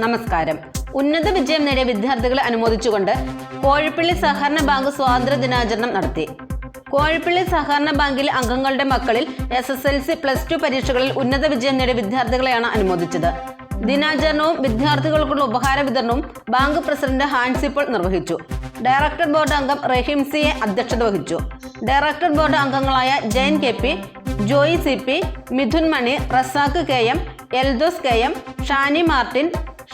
നമസ്കാരം. ഉന്നത വിജയം നേടിയ വിദ്യാർത്ഥികളെ അനുമോദിച്ചുകൊണ്ട് കോഴിപ്പള്ളി സഹകരണ ബാങ്ക് സ്വാതന്ത്ര്യ ദിനാചരണം നടത്തി. കോഴിപ്പള്ളി സഹകരണ ബാങ്കിലെ അംഗങ്ങളുടെ മക്കളിൽ S S L C plus two പരീക്ഷകളിൽ ഉന്നത വിജയം നേടിയ വിദ്യാർത്ഥികളെയാണ് അനുമോദിച്ചത്. ദിനാചരണവും വിദ്യാർത്ഥികൾക്കുള്ള ഉപഹാര വിതരണവും ബാങ്ക് പ്രസിഡന്റ് ഹാൻസിപ്പോൾ നിർവഹിച്ചു. ഡയറക്ടർ ബോർഡ് അംഗം റഹീം സിയെ അധ്യക്ഷത വഹിച്ചു. ഡയറക്ടർ ബോർഡ് അംഗങ്ങളായ Jayan K P Joy C P Mithun Mani Razak K M Eldhose K M Shani Martin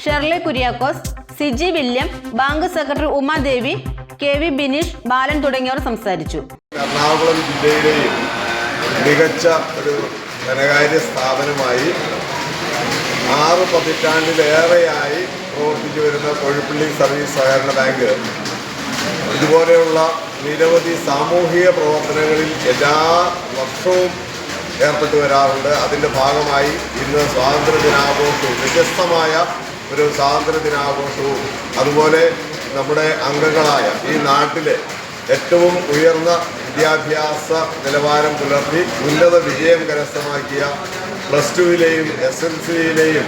Shirley Kuriakose Siji William bank secretary Umadevi K V Bineesh Balan തുടങ്ങിയവർ സംസാരിച്ചു. എറണാകുളം ജില്ലയിലെയും മികച്ച ഒരു ധനകാര്യ സ്ഥാപനമായി ആറ് പതിറ്റാണ്ടിലേറെയായി പ്രവർത്തിച്ചു വരുന്ന കൊഴുപ്പള്ളി സർവീസ് സഹകരണ ബാങ്ക് ഇതുപോലെയുള്ള നിരവധി സാമൂഹിക പ്രവർത്തനങ്ങളിൽ എല്ലാ വർഷവും ഏർപ്പെട്ടു വരാറുണ്ട്. അതിന്റെ ഭാഗമായി ഇന്ന് സ്വാതന്ത്ര്യ ദിനാഘോഷവും വ്യത്യസ്തമായ ഒരു സ്വാതന്ത്ര്യ ദിനാഘോഷവും അതുപോലെ നമ്മുടെ അംഗങ്ങളായ ഈ നാട്ടിലെ ഏറ്റവും ഉയർന്ന വിദ്യാഭ്യാസ നിലവാരം പുലർത്തി ഉന്നത വിജയം കരസ്ഥമാക്കിയ പ്ലസ് ടുവിലെയും എസ് എൽ സിയിലെയും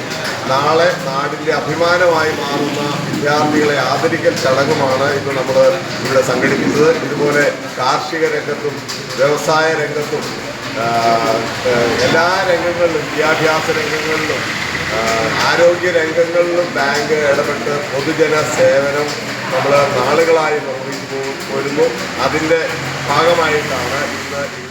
നാളെ നാടിന്റെ അഭിമാനമായി മാറുന്ന വിദ്യാർത്ഥികളെ ആദരിക്കൽ ചടങ്ങുമാണ് ഇന്ന് നമ്മൾ ഇവിടെ സംഘടിപ്പിച്ചത്. ഇതുപോലെ കാർഷിക രംഗത്തും വ്യവസായ രംഗത്തും എല്ലാ രംഗങ്ങളിലും വിദ്യാഭ്യാസ രംഗങ്ങളിലും ആരോഗ്യ രംഗങ്ങളിലും ബാങ്ക് ഇടപെട്ട് പൊതുജന സേവനം നമ്മൾ നാളുകളായി നിർവഹിച്ചു പോരുന്നു അതിന്റെ ഭാഗമായിട്ടാണ് ഇന്ന്